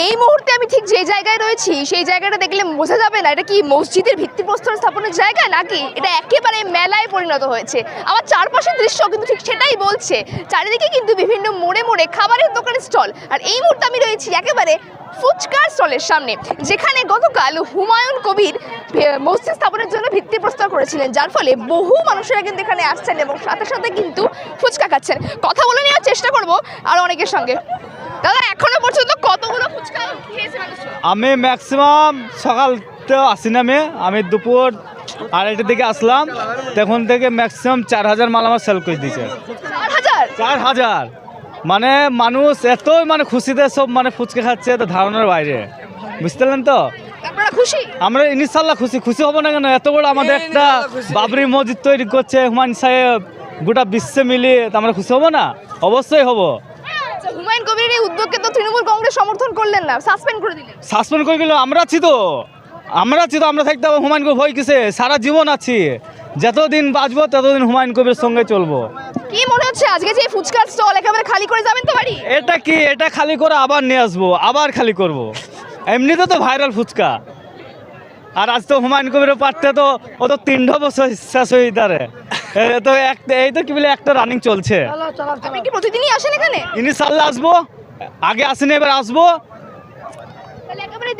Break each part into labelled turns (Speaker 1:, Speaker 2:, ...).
Speaker 1: এই মুহূর্তে আমি ঠিক যে জায়গায় রয়েছি, সেই জায়গাটা দেখলে বোঝা যাবে না এটা কি মসজিদের ভিত্তিপ্রস্তর স্থাপনের জায়গা নাকি? এটা একেবারে মেলায় পরিণত হয়েছে। আমার চারপাশের দৃশ্য কিন্তু ঠিক সেটাই বলছে। চারিদিকে কিন্তু বিভিন্ন মোড়ে মোড়ে খাবারের দোকানের স্টল। আর এই মুহূর্তে আমি রয়েছি একেবারে ফুচকার স্টলের সামনে, যেখানে গতকাল হুমায়ুন কবির মসজিদ স্থাপনের জন্য ভিত্তিপ্রস্তর করেছিলেন। যার ফলে বহু মানুষেরা কিন্তু এখানে আসছেন এবং সাথে সাথে কিন্তু ফুচকা খাচ্ছেন। কথা বলে নেওয়ার চেষ্টা করব আর অনেকের সঙ্গে। দাদা এখনও পর্যন্ত কতগুলো ফুচকা খেয়েছে
Speaker 2: আমি ম্যাক্সিমাম সকাল তো আসি না আমি। আমি দুপুর আড়াইটার দিকে আসলাম। তখন থেকে ম্যাক্সিমাম চার হাজার মাল আমার সেল করে দিয়েছে।
Speaker 1: চার হাজার
Speaker 2: মানে মানুষ এতই মানে খুশিতে সব মানে ফুচকা খাচ্ছে তো ধারণার বাইরে। বুঝতে পারলেন তো? আমরা ইনশাল্লাহ খুশি। খুশি হব না কেন? এত বড় আমাদের একটা বাবরি মসজিদ তৈরি করছে হুমায়ুন সাহেব। গোটা বিশ্বে মিলিয়ে তো আমরা খুশি হব না? অবশ্যই হব।
Speaker 1: আচ্ছা, হুমায়ুন কবিরের উদ্যোগকে তো তৃণমূল কংগ্রেস সমর্থন করলেন না সাসপেন্ড করে দিলেন।
Speaker 2: সাসপেন্ড করে গেল আমরা আছি তো। আমরা আছি তো আমরা থাকতে হুমায়ুন কবির ভয় কিসে সারা জীবন আছি। যতদিন বাঁচবো ততদিন হুমায়ুন কবির সঙ্গে চলবো।
Speaker 1: কি মনে হচ্ছে আজকে যে ফুচকার স্টল একেবারে খালি করে যাবেন তো বাড়ি?
Speaker 2: এটা কি? এটা খালি করে আবার নিয়ে আসব আবার খালি করব। এমনিতে তো ভাইরাল ফুচকা। আর আজ তো হুমায়ুন কবিরের পাঠতে তো ও তো তিনটা বছর শেষ হয়ে তারে তো একটা এই তো কি বলে একটা রানিং চলছে।
Speaker 1: আপনি কি প্রতিদিনই আসেন এখানে?
Speaker 2: ইনশাল্লাহ আসব। আগে আসেনি, এবার আসব।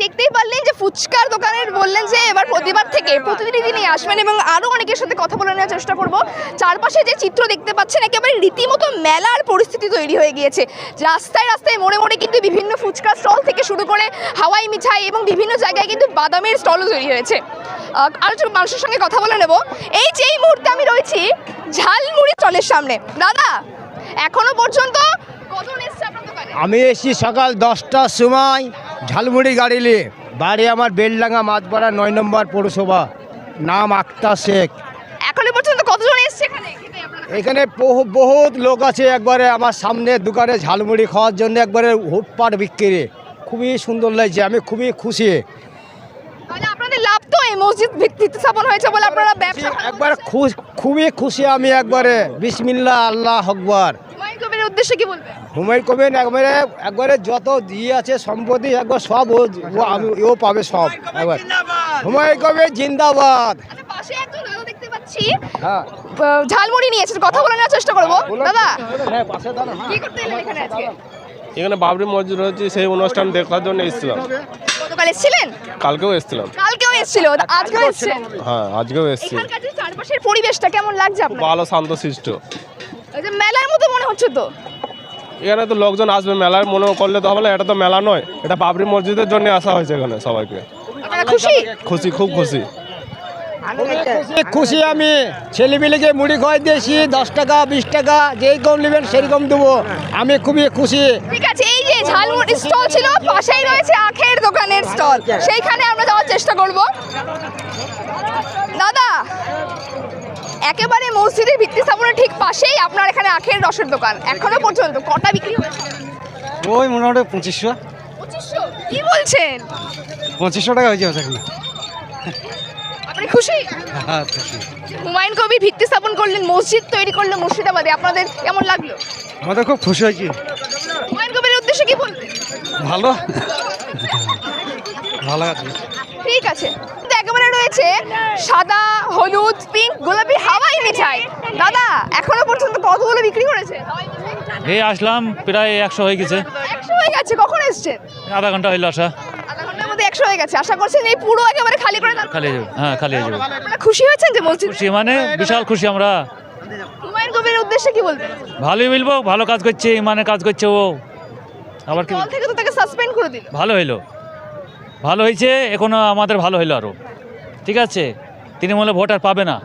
Speaker 1: দেখতেই যে ফুচকার দোকানের বললেন যে এবার প্রতিবার থেকে, প্রতিদিনই তিনি আসবেন এবং আরও অনেকের সাথে কথা বলে নেওয়ার চেষ্টা করব। চারপাশে যে চিত্র দেখতে পাচ্ছেন রীতিমতো মেলার পরিস্থিতি তৈরি হয়ে গিয়েছে। রাস্তায় রাস্তায় মোড়ে মোড়ে কিন্তু বিভিন্ন ফুচকার স্টল থেকে শুরু করে হাওয়াই মিঠাই এবং বিভিন্ন জায়গায় কিন্তু বাদামের স্টলও তৈরি হয়েছে। আরও মানুষের সঙ্গে কথা বলে নেব। এই যে এই মুহূর্তে আমি রয়েছি ঝালমুড়ি স্টলের সামনে। দাদা, এখনও পর্যন্ত দোকানে
Speaker 3: আমি এসি সকাল দশটার সময় ঝালমুড়ি গাড়ি নিয়ে। বাড়ি আমার বেলডাঙ্গা মাছপাড়া নয় নম্বর পৌরসভা। নাম আক্তার শেখ।
Speaker 1: এখনও পর্যন্ত কতজন এসছে এখানে
Speaker 3: বহু বহুত লোক আছে একবারে আমার সামনে দোকানে ঝালমুড়ি খাওয়ার জন্য একবারে হুটপাট বিক্রি। খুবই সুন্দর লাগছে আমি খুবই খুশি
Speaker 1: তাহলে আপনাদের লাভ তো এই মসজিদ ভিত্তিতে স্থাপন হয়েছে বলে আপনারা ব্যবসা
Speaker 3: একবারে খুশ খুবই খুশি আমি একবারে। বিসমিল্লা আল্লাহ আকবর।
Speaker 1: হুমায়ুন উদ্দেশ্যে কি বলবেন?
Speaker 3: হুমায়ুন কবির একবারে একবারে যত দিয়ে আছে সম্পত্তি একবার সব ও আমি ও পাবে সব একবার। হুমায়ুন কবির জিন্দাবাদ।
Speaker 1: আচ্ছা পাশে একজন দেখতে পাচ্ছি।
Speaker 3: হ্যাঁ।
Speaker 1: ঝালমুড়ি নিয়েছে কথা বলে নেওয়ার চেষ্টা করব। দাদা?
Speaker 3: হ্যাঁ, পাশে দাঁড়ান, হ্যাঁ।
Speaker 1: কি করতে এলেন এখানে আজকে?
Speaker 4: এখানে বাবরি মসজিদ হচ্ছে সেই অনুষ্ঠান দেখার জন্য এসেছিলাম।
Speaker 1: গতকাল এসেছিলেন?
Speaker 4: কালকেও এসেছিলাম।
Speaker 1: কালকেও এসেছিল আজকেও এসেছেন
Speaker 4: হ্যাঁ আজকেও এসেছি।
Speaker 1: এখানকার যে চারপাশের পরিবেশটা কেমন লাগছে আপনার?
Speaker 4: ভালো শান্তশিষ্ট।
Speaker 1: ওই যে মেলার মতো মনে হচ্ছে তো।
Speaker 4: এখানে তো লোকজন আসবে মেলায় মনে করলে তো হবে না এটা তো মেলা নয় এটা বাবরি মসজিদের জন্য আসা হয়েছে এখানে সবাইকে।
Speaker 1: আপনারা খুশি?
Speaker 4: খুশি খুব খুশি।
Speaker 3: খুশি খুশি আমি। ছেলেমেয়েকে মুড়ি খাওয়াই দিয়েছি দশ টাকা বিশ টাকা যেই কম নেবেন সেরকম দেবো। আমি খুবই খুশি।
Speaker 1: ঠিক আছে এই যে ঝালমুড়ি স্টল ছিল পাশেই রয়েছে আখের দোকানের স্টল। সেইখানে আমরা যাওয়ার চেষ্টা করব। দাদা একেবারে মসজিদের ভিত্তি স্থাপনের ঠিক পাশেই আপনার এখানে আখের রসের দোকান। এখনও পর্যন্ত কটা বিক্রি হয়েছে?
Speaker 2: ওই মোটামুটি পঁচিশশো।
Speaker 1: পঁচিশশো? কি বলছেন?
Speaker 2: পঁচিশশো টাকা হয়েছে এখানে।
Speaker 1: খুশি?
Speaker 2: হ্যাঁ
Speaker 1: হুমায়ুন কবির ভিত্তি স্থাপন করলেন মসজিদ তৈরি করলেন মুর্শিদাবাদে। আপনাদের কেমন লাগল?
Speaker 2: আমাদের খুব খুশি হয়েছি।
Speaker 1: হুমায়ুন কবিরের উদ্দেশ্যে কি বলবেন?
Speaker 2: ভালো। ভালো আছে।
Speaker 1: ঠিক আছে। কিন্তু একেবারে রয়েছে সাদা হলুদ পিঙ্ক গোলাপি হাওয়াই মিঠাই। দাদা এখনও পর্যন্ত কতগুলো বিক্রি করেছে?
Speaker 5: এই আসলাম প্রায় একশো হয়ে গেছে।
Speaker 1: একশো হয়ে গেছে। কখন এসছেন?
Speaker 5: আধা ঘণ্টা হইল আসা।
Speaker 1: একশো হয়ে গেছে। আশা করছেন এই পুরো একেবারে খালি করে তারপর
Speaker 5: খালি হয়ে যাবে। হ্যাঁ খালি হয়ে যাবে।
Speaker 1: আপনারা খুশি হয়েছেন যে মসজিদ
Speaker 5: খুশি মানে বিশাল খুশি আমরা।
Speaker 1: হুমায়ুন কবিরের উদ্দেশ্যে কি বলবেন?
Speaker 5: ভালোই বলব ভালো কাজ করছে মানে কাজ করছে ও। আবার কি
Speaker 1: দল থেকে তো তাকে সাসপেন্ড করে দিল।
Speaker 5: ভালো হইল। ভালো হয়েছে এখনও আমাদের ভালো হইল আরও ঠিক আছে? তিনি বলে ভোট আর পাবে না।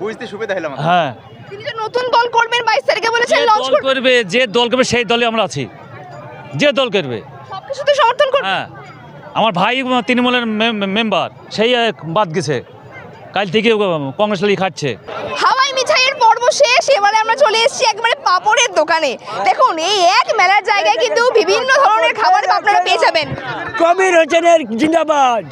Speaker 6: বুঝতে সুবিধা হলো
Speaker 5: হ্যাঁ।
Speaker 1: তিনি যে নতুন দল করবেন বাইশ তারিখে
Speaker 5: যে
Speaker 1: বলেছেন লঞ্চ
Speaker 5: করবে যে দল করবে সেই দলে আমরা আছি। যে দল করবে।
Speaker 1: সবকিছুতে সমর্থন করবেন
Speaker 5: হ্যাঁ। আমার ভাই তৃণমূলের মেম্বার সেই বাদ গেছে। কাল থেকে কংগ্রেস খাচ্ছে।
Speaker 1: হাওয়াই মিঠাইয়ের পর্ব শেষ, এবারে আমরা চলে এসেছি একবারে পাপড়ের দোকানে। দেখুন এই এক মেলার জায়গায় কিন্তু বিভিন্ন ধরনের খাবার আপনারা পেয়ে যাবেন।
Speaker 7: কবির হোসেনের জিন্দাবাদ।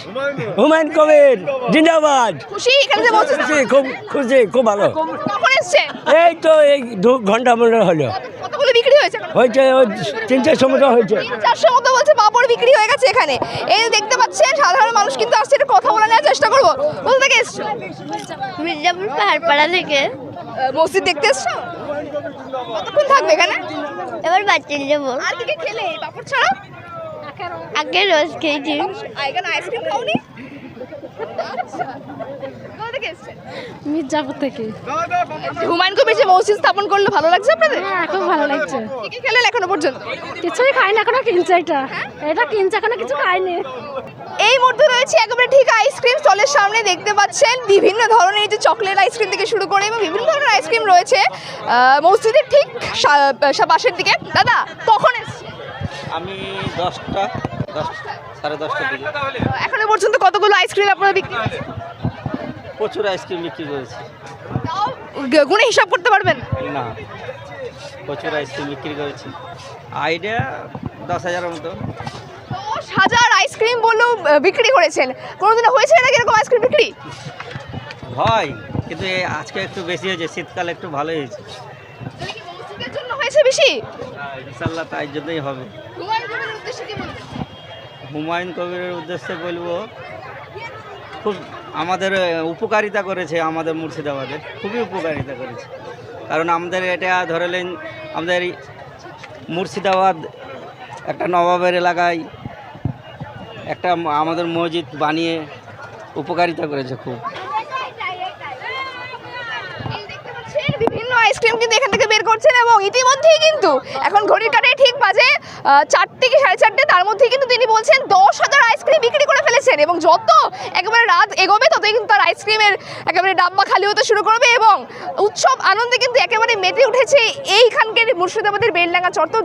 Speaker 7: হুমায়ুন কবির জিন্দাবাদ।
Speaker 1: খুশি? এখানে
Speaker 7: খুশি খুব খুশি খুব ভালো।
Speaker 1: কখন এসছে?
Speaker 7: এই তো এই দু ঘণ্টা মনে হলো।
Speaker 1: কতগুলো বিক্রি হয়েছে?
Speaker 7: হয়েছে ওই তিনটে সময় হয়েছে।
Speaker 1: তিন চারশো মতো বলছে পাপড় বিক্রি হয়ে গেছে এখানে। এই দেখতে পাচ্ছেন সাধারণ মানুষ কিন্তু আসছে একটু কথা বলে নেওয়ার চেষ্টা করব। কোথা থেকে এসছো?
Speaker 8: মির্জাপুর পাহাড়পাড়া থেকে।
Speaker 1: মসজিদ দেখতে এসছো? কতক্ষণ থাকবে এখানে?
Speaker 8: এবার বাচ্চা যাব।
Speaker 1: আর কি কি খেলে? পাপড় ছাড়া?
Speaker 8: আগে রোজ খেয়েছি।
Speaker 1: আইসক্রিম খাওনি আচ্ছা। কোথা থেকে এসছেন?
Speaker 9: মির্জাপুর থেকে
Speaker 1: হুমায়ুন কবির যে মসজিদ স্থাপন করল ভালো লাগছে আপনাদের?
Speaker 9: হ্যাঁ খুব ভালো লাগছে।
Speaker 1: কি কি খেলেন এখনও পর্যন্ত?
Speaker 9: কিছুই খাই না এখনও কিনছে এটা। এটা কিনছে এখনও কিছু খাইনি।
Speaker 1: এই মুহূর্তে রয়েছে একেবারে ঠিক আইসক্রিম স্টলের সামনে দেখতে পাচ্ছেন বিভিন্ন ধরনের যে চকলেট আইসক্রিম থেকে শুরু করে এবং বিভিন্ন ধরনের আইসক্রিম রয়েছে মসজিদের ঠিক পাশের দিকে। দাদা কখন এসছে
Speaker 10: আমি দশটা। দশ সাড়ে দশটার দিকে
Speaker 1: এখনও পর্যন্ত কতগুলো আইসক্রিম আপনারা বিক্রি করেছেন?
Speaker 10: প্রচুর আইসক্রিম বিক্রি করেছি।
Speaker 1: গুণে হিসাব করতে পারবেন?
Speaker 10: না প্রচুর আইসক্রিম বিক্রি করেছি। আইডিয়া দশ হাজারের মতো।
Speaker 1: দশ হাজার আইসক্রিম আহ, বিক্রি করেছেন। কোনোদিনও হয়েছে নাকি এরকম আইসক্রিম বিক্রি?
Speaker 10: হয় কিন্তু আজকে একটু বেশি হয়েছে শীতকালে একটু ভালোই হয়েছে।
Speaker 1: তাহলে কি মসজিদের জন্য হয়েছে বেশি?
Speaker 10: ইনশাল্লাহ তাই জন্যই হবে।
Speaker 1: হুমায়ুন কবিরের উদ্দেশ্যে
Speaker 10: বলব, খুব আমাদের উপকারিতা করেছে আমাদের মুর্শিদাবাদের খুবই উপকারিতা করেছে। কারণ আমাদের এটা ধরেলেন আমাদের মুর্শিদাবাদ একটা নবাবের এলাকায় একটা আমাদের মসজিদ বানিয়ে উপকারিতা করেছে খুব
Speaker 1: এই দেখতে পাচ্ছেন বিভিন্ন আইসক্রিম কিন্তু এখান থেকে বের করছেন এবং ইতিমধ্যেই কিন্তু এখন ঘড়ির কাটায় ঠিক বাজে চারটে কি সাড়ে চারটে, তার মধ্যেই কিন্তু তিনি বলছেন দশ হাজার আইসক্রিম বিক্রি করে ফেলেছেন এবং যত একেবারে রাত এগোবে, ততই কিন্তু তার আইসক্রিমের একেবারে ডাব্বা খালি হতে শুরু করবে এবং উৎসব আনন্দে কিন্তু একেবারে মেতে উঠেছে এইখানকার মুর্শিদাবাদের বেলডাঙ্গা চত্বর।